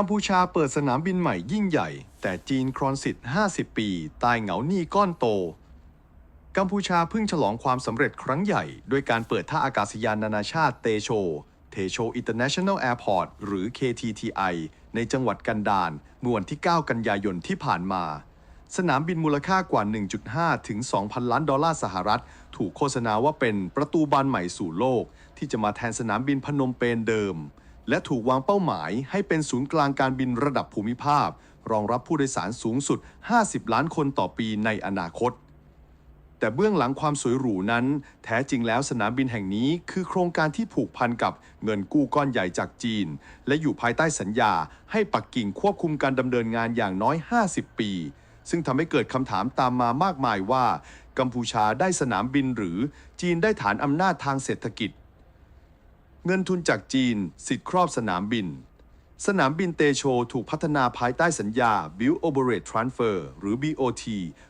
กัมพูชาเปิดสนามบินใหม่ยิ่งใหญ่ แต่จีนครอนสิทธิ์50 ปี ตายเหงาหนี้ก้อนโต กัมพูชาเพิ่งฉลองความสำเร็จครั้งใหญ่ ด้วยการเปิดท่าอากาศยานนานาชาติเตโช เทโช International Airport หรือ KTTI ในจังหวัดกันดารเมื่อวันที่ 9 กันยายนที่ผ่านมา สนามบินมูลค่ากว่า 1.5 ถึง 2,000 ล้านดอลลาร์สหรัฐ ถูกโฆษณาว่าเป็นประตูบานใหม่สู่โลก ที่จะมาแทนสนามบินพนมเปญเดิม และถูกวางเป้าหมายให้เป็นศูนย์กลางการบินระดับภูมิภาค รองรับผู้โดยสารสูงสุด 50 ล้านคนต่อปีในอนาคต แต่เบื้องหลังความสวยหรูนั้น แท้จริงแล้วสนามบินแห่งนี้คือโครงการที่ผูกพันกับเงินกู้ก้อนใหญ่จากจีน และอยู่ภายใต้สัญญา ให้ปักกิ่งควบคุมการดำเนินงานอย่างน้อย 50 ปี ซึ่งทำให้เกิดคำถามตามมามากมายว่า กัมพูชาได้สนามบินหรือจีนได้ฐานอำนาจทางเศรษฐกิจ เงินทุนจากจีน สิทธิ์ครอบสนามบิน สนามบินเตโชถูกพัฒนาภายใต้สัญญา Build Operate Transfer หรือ BOT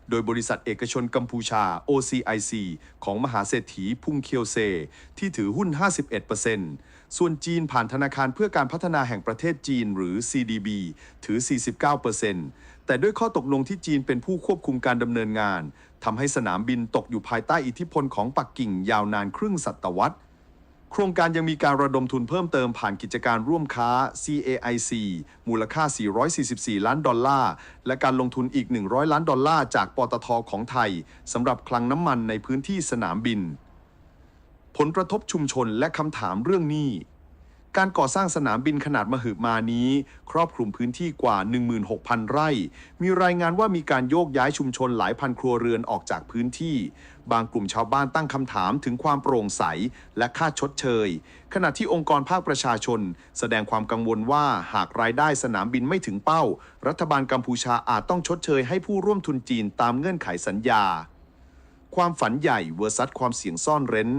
โดยบริษัทเอกชนกัมพูชา OCIC ของมหาเศรษฐีพุงเคียวเซ ที่ถือหุ้น 51%ส่วนจีนผ่านธนาคารเพื่อการพัฒนาแห่งประเทศจีนหรือ CDB ถือ 49%แต่ด้วยข้อตกลงที่จีนเป็นผู้ควบคุมการดำเนินงานทำให้สนามบินตกอยู่ภายใต้อิทธิพลของปักกิ่งยาวนานครึ่งศตวรรษ โครงการยังมีการระดมทุนเพิ่มเติมผ่านกิจการร่วมค้า CAIC มูลค่า 444 ล้านดอลลาร์ และการลงทุนอีก 100 ล้านดอลลาร์จากปตทของไทยสำหรับคลังน้ำมันในพื้นที่สนามบิน ผลกระทบชุมชนและคำถามเรื่องนี้ การก่อสร้างสนามบินขนาดมหึมานี้ ครอบคลุมพื้นที่กว่า 16,000 ไร่ มีรายงานว่ามีการโยกย้ายชุมชนหลายพันครัวเรือนออกจากพื้นที่ บางกลุ่มชาวบ้านตั้งคำถามถึงความโปร่งใส และค่าชดเชย ขณะที่องค์กรภาคประชาชน แสดงความกังวลว่าหากรายได้สนามบินไม่ถึงเป้า รัฐบาลกัมพูชาอาจต้องชดเชยให้ผู้ร่วมทุนจีนตามเงื่อนไขสัญญา ความฝันใหญ่เวอร์ซัสความเสี่ยงซ่อนเร้น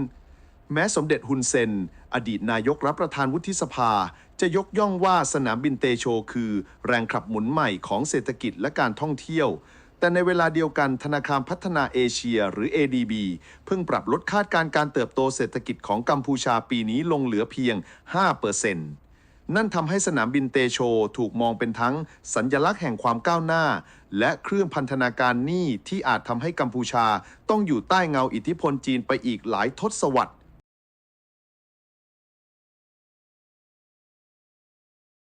แม้สมเด็จฮุนเซน อดีตนายกรับประทานวุฒิสภา จะยกย่องว่าสนามบินเตโชคือ แรงขับหมุนใหม่ของเศรษฐกิจและการท่องเที่ยว แต่ในเวลาเดียวกันธนาคารพัฒนาเอเชียหรือ ADB เพิ่งปรับลดคาดการการเติบโตเศรษฐกิจของกัมพูชาปีนี้ลงเหลือเพียง 5%นั่นทำให้สนามบินเตโชถูกมองเป็นทั้งสัญญลักษณ์แห่งความก้าวหน้า และเครื่องพันธนาการหนี้ที่อาจทำให้กัมพูชาต้องอยู่ใต้เงาอิทธิพลจีนไปอีกหลายทศวรรษ